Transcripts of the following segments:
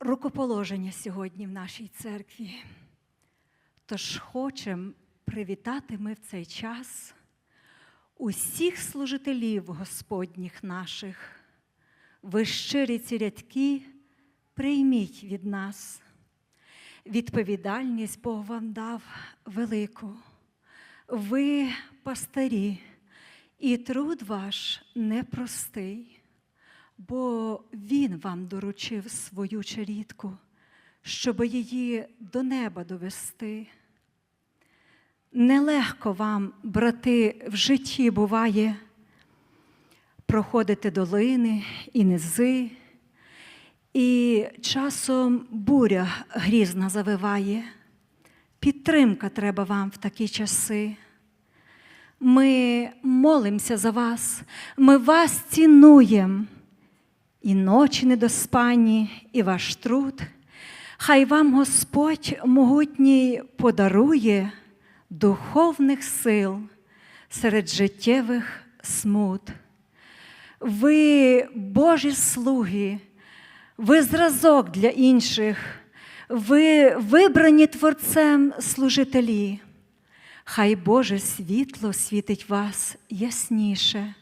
рукоположення сьогодні в нашій церкві. Тож хочемо привітати ми в цей час усіх служителів Господніх наших. Ви щирі ці рядки прийміть від нас. Відповідальність Бог вам дав велику. Ви пастирі, і труд ваш непростий, бо Він вам доручив свою чарітку, щоб її до неба довести. Нелегко вам, брати, в житті буває проходити долини і низи, і часом буря грізна завиває. Підтримка треба вам в такі часи. Ми молимося за вас, ми вас цінуємо. І ночі недоспані, і ваш труд. Хай вам Господь могутній подарує духовних сил серед життєвих смут. Ви Божі слуги, ви зразок для інших, ви вибрані Творцем служителі. Хай Боже світло світить вас ясніше,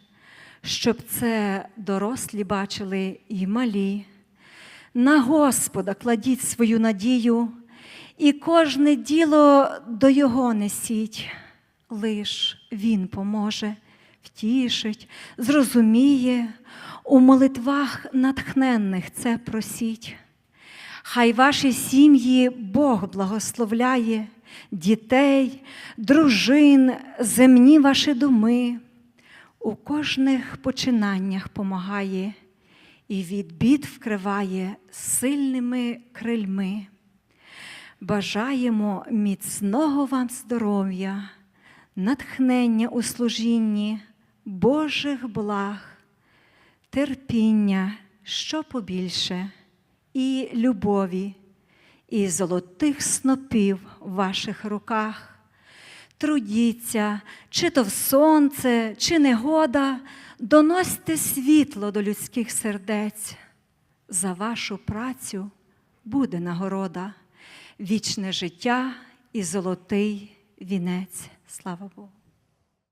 щоб це дорослі бачили і малі. На Господа кладіть свою надію, і кожне діло до Його несіть, лиш Він поможе, втішить, зрозуміє, у молитвах натхненних це просіть. Хай ваші сім'ї Бог благословляє, дітей, дружин, земні ваші думи, у кожних починаннях помагає і від бід вкриває сильними крильми. Бажаємо міцного вам здоров'я, натхнення у служінні, Божих благ, терпіння, що побільше, і любові, і золотих снопів в ваших руках. Трудіться, чи то в сонце, чи негода, доносьте світло до людських сердець. За вашу працю буде нагорода, вічне життя і золотий вінець. Слава Богу.